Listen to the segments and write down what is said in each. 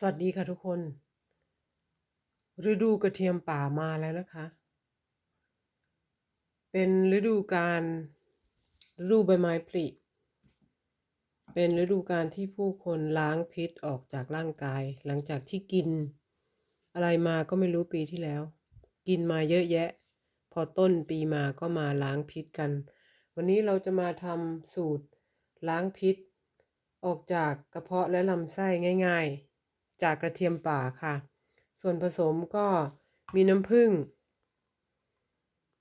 สวัสดีค่ะทุกคน ฤดูกระเทียมป่ามาแล้วนะคะ เป็นฤดูการฤดูใบไม้ผลิเป็นฤดูการที่ผู้คนล้างพิษออกจากร่างกาย หลังจากที่กิน อะไรมาก็ไม่รู้ปีที่แล้ว กินมาเยอะแยะ พอต้นปีมาก็มาล้างพิษกัน วันนี้เราจะมาทำสูตรล้างพิษ ออกจากกระเพาะและลำไส้ง่าย ๆ จากกระเทียมป่าค่ะ ส่วนผสมก็มีน้ำผึ้ง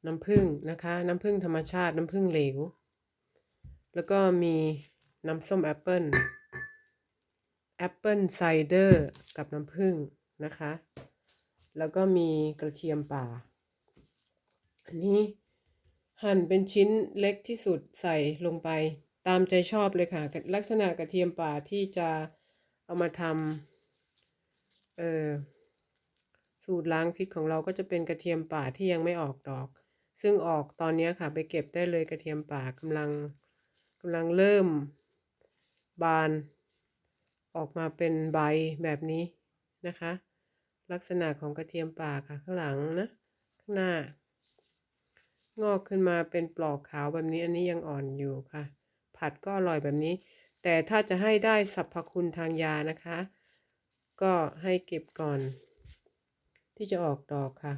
น้ำผึ้งนะคะ น้ำผึ้งธรรมชาติ น้ำผึ้งเหลว แล้วก็มีน้ำส้มแอปเปิลแอปเปิลไซเดอร์กับน้ำผึ้งนะคะ แล้วก็มีกระเทียมป่า อันนี้หั่นเป็นชิ้นเล็กที่สุดใส่ลงไปตามใจชอบเลยค่ะ ลักษณะกระเทียมป่าที่จะเอามาทำ เออสูตรล้างพิษของเราก็จะเป็นกระเทียมป่าที่ยังไม่ออกดอก ซึ่งออกตอนนี้ค่ะ ไปเก็บได้เลยกระเทียมป่ากำลังกำลังเริ่ม บาน ออกมาเป็นใบแบบนี้นะคะ ลักษณะของกระเทียมป่าค่ะ ข้างหลังนะข้างหน้า งอกขึ้นมาเป็นปลอกขาวแบบนี้อันนี้ยังอ่อนอยู่ค่ะ ผัดก็อร่อยแบบนี้ แต่ถ้าจะให้ได้สรรพคุณทางยานะคะ ก็ให้เก็บก่อน ที่จะออกดอกค่ะ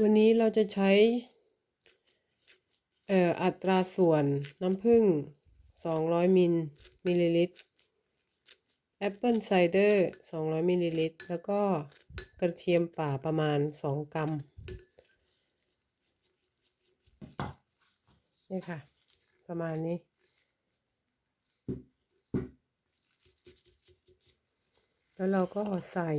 วันนี้เราจะใช้อ,อ,อัตราส่วนน้ำผึ้ง 200 มิลมิลลิลิตรแอปเปิลไซเดอร์ 200 มิลลิลิตร แล้วก็กระเทียมป่าประมาณ 2 กรัม นี่ค่ะ ประมาณนี้ แล้วเราก็ใส่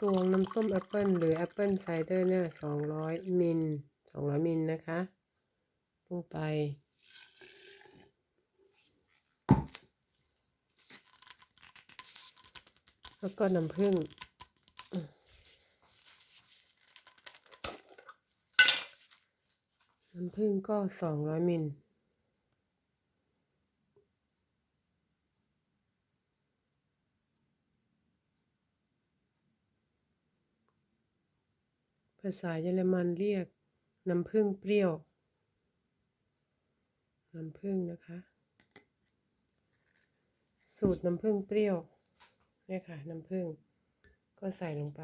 ตวงน้ำส้มแอปเปิลหรือแอปเปิลไซเดอร์เนี่ยสองร้อยมิลสองร้อยมิลนะคะลงไป แล้วก็น้ำผึ้งน้ำผึ้งก็สองร้อยมิลาษาเยอรมันเรียกน้ำผึ้งเปรี้ยว น้ำผึ้งนะคะ สูตรน้ำผึ้งเปรี้ยวเนี่ยค่ะ น้ำผึ้งก็ใส่ลงไป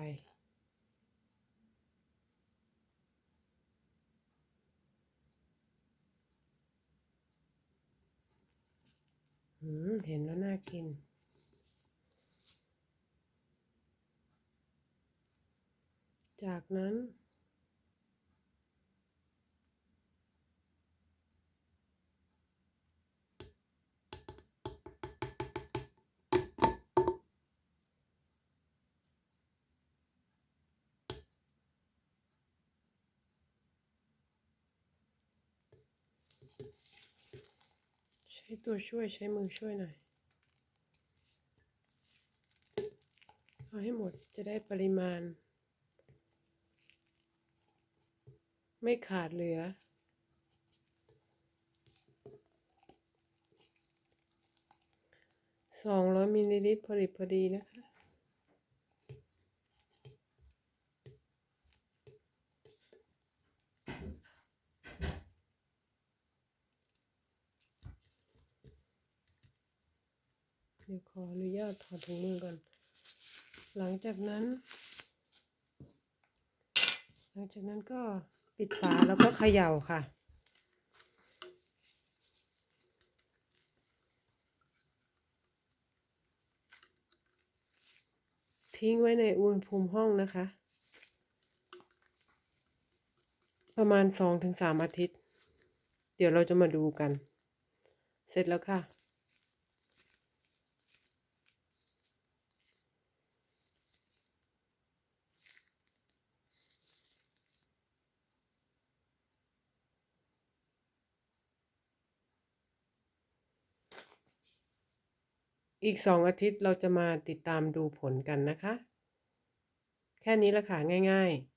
เห็นแล้วน่ากิน จากนั้น ใช้ตัวช่วยใช้มือช่วยหน่อย เอาให้หมดจะได้ปริมาณ ไม่ขาดเหลือ สองร้อยมิลลิลิตรพอดีพอดีนะคะเดี๋ยวขออนุญาตถอดถุงมือก่อน หลังจากนั้น หลังจากนั้นก็ ปิดฝาแล้วก็เขย่าค่ะ ทิ้งไว้ในอุณหภูมิห้องนะคะ ประมาณสองถึงสามอาทิตย์ เดี๋ยวเราจะมาดูกัน เสร็จแล้วค่ะ อีกสองอาทิตย์เราจะมาติดตามดูผลกันนะคะ แค่นี้ละค่ะง่าย ๆ